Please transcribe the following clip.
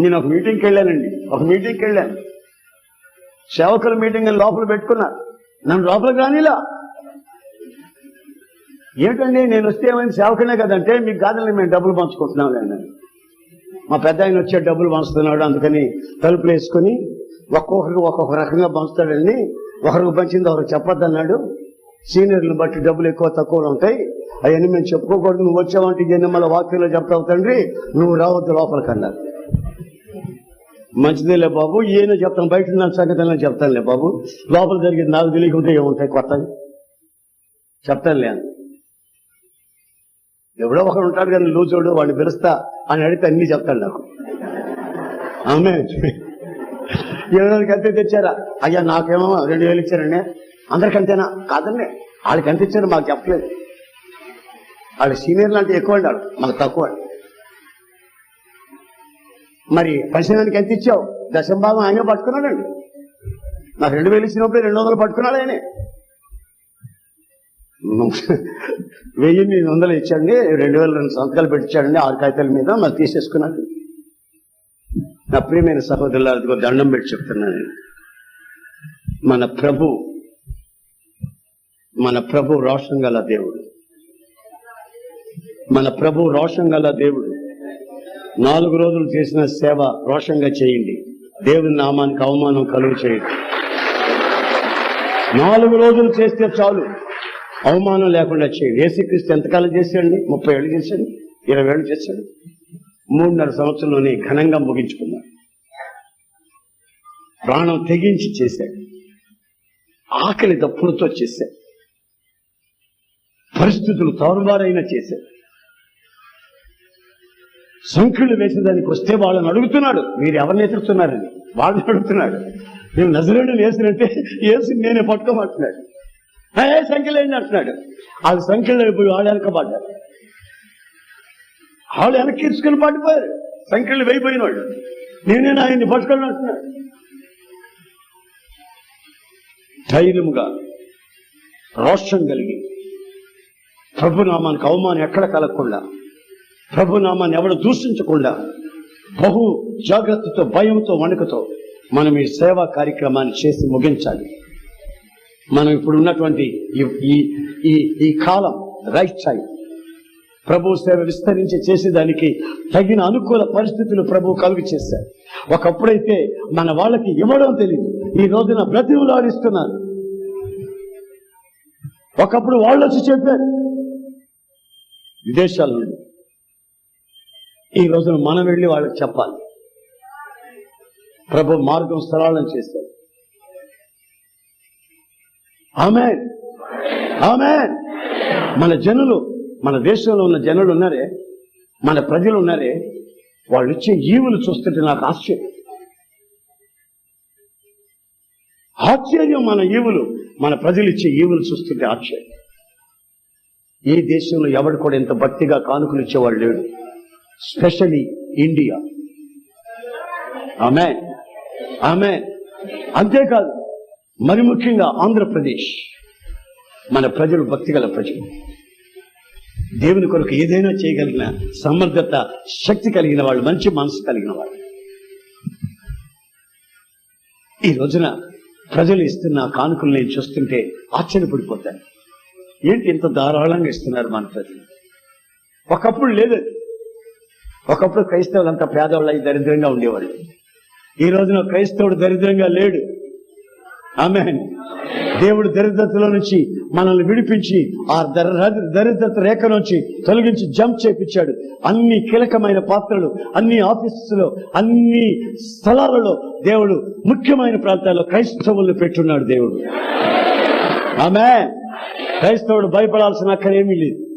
నేను ఒక మీటింగ్కి వెళ్ళానండి. ఒక మీటింగ్కి వెళ్ళాను. సేవకుల మీటింగ్ అని లోపల పెట్టుకున్నా. నన్ను లోపల రానిలా. ఏమిటండి నేను వస్తే ఏమైంది? సేవకునే కదంటే మీకు కాదని మేము డబ్బులు పంచుకుంటున్నాం నేను మా పెద్ద ఆయన వచ్చే డబ్బులు పంచుతున్నాడు అందుకని తలుపులు వేసుకొని ఒక్కొక్కరికి ఒక్కొక్క రకంగా పంచుతాడండి. ఒకరికి పంచింది ఒకరికి చెప్పొద్దన్నాడు. సీనియర్లను బట్టి డబ్బులు ఎక్కువ తక్కువ ఉంటాయి. అవన్నీ మేము చెప్పుకోకూడదు. నువ్వు వచ్చావంటే ఇవన్నీ మళ్ళీ వాక్యంలో చెప్తావు తండ్రి. నువ్వు రావద్దు లోపలికి అన్నారు. మంచిదేలే బాబు ఈయన చెప్తాను బయట ఉన్న సంగతి చెప్తానులే బాబు. లోపల జరిగింది నాకు తెలియకుంటే ఏముంటాయి కొత్తవి? చెప్తానులే అని. ఎవడో ఒకడు ఉంటాడు కానీ లూచోడు వాడిని పిలుస్తా అని అడిగితే అన్ని చెప్తాడు నాకు. ఆమె. ఎవరికి అంతే తెచ్చారా? అయ్యా నాకేమో రెండు వేలు ఇచ్చారండి. అందరికంతేనా? కాదండి. వాళ్ళకి ఎంత ఇచ్చారు మాకు చెప్పలేదు. వాళ్ళు సీనియర్లు అంటే ఎక్కువ అంటారు మాకు తక్కువ. మరి పరిశీలనకి ఎంత ఇచ్చావు? దశంభాగం ఆయనే పట్టుకున్నాడండి. నాకు రెండు వేలు ఇచ్చినప్పుడు రెండు వందలు పట్టుకున్నాడు ఆయనే. వెయ్యి ఎనిమిది వందలు ఇచ్చండి రెండు వేల రెండు సంతకాలు పెట్టించాడండి ఆరు కాగితాల మీద మరి తీసేసుకున్నాడు. నా ప్రియమైన సహోదరులకు దండం పెట్టి చెప్తున్నాను. మన ప్రభు మన ప్రభు రోషం గల దేవుడు. మన ప్రభు రోషం గల దేవుడు. నాలుగు రోజులు చేసిన సేవ రోషంగా చేయండి. దేవుని నామానికి అవమానం కలుగు చేయండి. నాలుగు రోజులు చేస్తే చాలు. అవమానం లేకుండా చేయండి. ఏసీక్రీస్తు ఎంతకాలం చేశాడు ముప్పై ఏళ్ళు చేశాడు. ఇరవై ఏళ్ళు చేశాడు. మూడున్నర సంవత్సరంలోనే ఘనంగా ముగించుకున్నాడు. ప్రాణం తెగించి చేశాడు. ఆకలి దప్పులతో చేశాడు. పరిస్థితులు తారుమారైనా చేశాడు. సంఖ్యలు వేసేదానికి వస్తే వాళ్ళని అడుగుతున్నాడు. మీరు ఎవరిని ఎదురుతున్నారని వాళ్ళని అడుగుతున్నాడు. నేను నజరేడు వేసినంటే వేసి నేనే పట్టుకోమంటున్నాడు. ఏ సంఖ్యలేండి అంటున్నాడు. వాళ్ళ సంఖ్యలో అయిపోయి వాళ్ళు వెనకబడ్డారు. వాళ్ళు వెనక్కి ఇసుకుని పడిపోయారు. సంఖ్యలు వేయిపోయిన వాళ్ళు. నేనే ఆయన్ని పట్టుకొని అంటున్నాడు. ధైర్యముగా రోషం కలిగి ప్రభునామానికి అవమానం ఎక్కడ కలగకుండా ప్రభునామాన్ని ఎవడు దూషించకుండా బహు జాగ్రత్తతో భయంతో వణుకుతో మనం ఈ సేవా కార్యక్రమాన్ని చేసి ముగించాలి. మనం ఇప్పుడు ఉన్నటువంటి ఈ- ఈ ఈ కాలం రైట్ టైం. ప్రభు సేవ విస్తరించి చేసేదానికి తగిన అనుకూల పరిస్థితులు ప్రభు కలుగు చేశారు. ఒకప్పుడైతే మన వాళ్ళకి ఇవ్వడం తెలియదు ఈ రోజున బ్రతిమలాడిస్తున్నారు ఒకప్పుడు వాళ్ళు వచ్చి చెప్పారు విదేశాల నుండి ఈ రోజున మనం వెళ్ళి వాళ్ళకి చెప్పాలి. ప్రభు మార్గం సరళం చేశారు ఆమె ఆమె మన జనులు మన దేశంలో ఉన్న జనులు ఉన్నారే మన ప్రజలు ఉన్నారే వాళ్ళు ఇచ్చే ఈవులు చూస్తుంటే నాకు ఆశ్చర్యం. ఆశ్చర్యం మన ఈవులు మన ప్రజలు ఇచ్చే ఈవులు చూస్తుంటే ఆశ్చర్యం. ఈ దేశంలో ఎవడు కూడా ఇంత భక్తిగా కానుకలు ఇచ్చేవాడు లేడు. స్పెషలీ ఇండియా ఆమె ఆమె అంతేకాదు మరి ముఖ్యంగా ఆంధ్రప్రదేశ్. మన ప్రజలు భక్తిగల ప్రజలు. దేవుని కొరకు ఏదైనా చేయగలిగిన సమర్థత శక్తి కలిగిన వాళ్ళు మంచి మనసు కలిగిన వాళ్ళు. ఈ రోజున ప్రజలు ఇస్తున్న కానుకలు నేను చూస్తుంటే ఆశ్చర్యపడిపోతాను. ఏంటి ఇంత ధారాళంగా ఇస్తున్నారు మన ప్రజలు? ఒకప్పుడు లేదు ఒకప్పుడు క్రైస్తవులంతా పేదవాళ్ళు అయి దరిద్రంగా ఉండేవాళ్ళు. ఈ రోజున క్రైస్తవుడు దరిద్రంగా లేడు. ఆమె దేవుడు దరిద్రతలో నుంచి మనల్ని విడిపించి ఆ దరిద్రత రేఖ నుంచి తొలగించి జంప్ చేపించాడు. అన్ని కీలకమైన పాత్రలు అన్ని ఆఫీసులో అన్ని స్థలాలలో దేవుడు ముఖ్యమైన ప్రాంతాల్లో క్రైస్తవుల్ని పెట్టున్నాడు దేవుడు. ఆమె క్రైస్తవుడు భయపడాల్సిన అక్కడేమీ లేదు.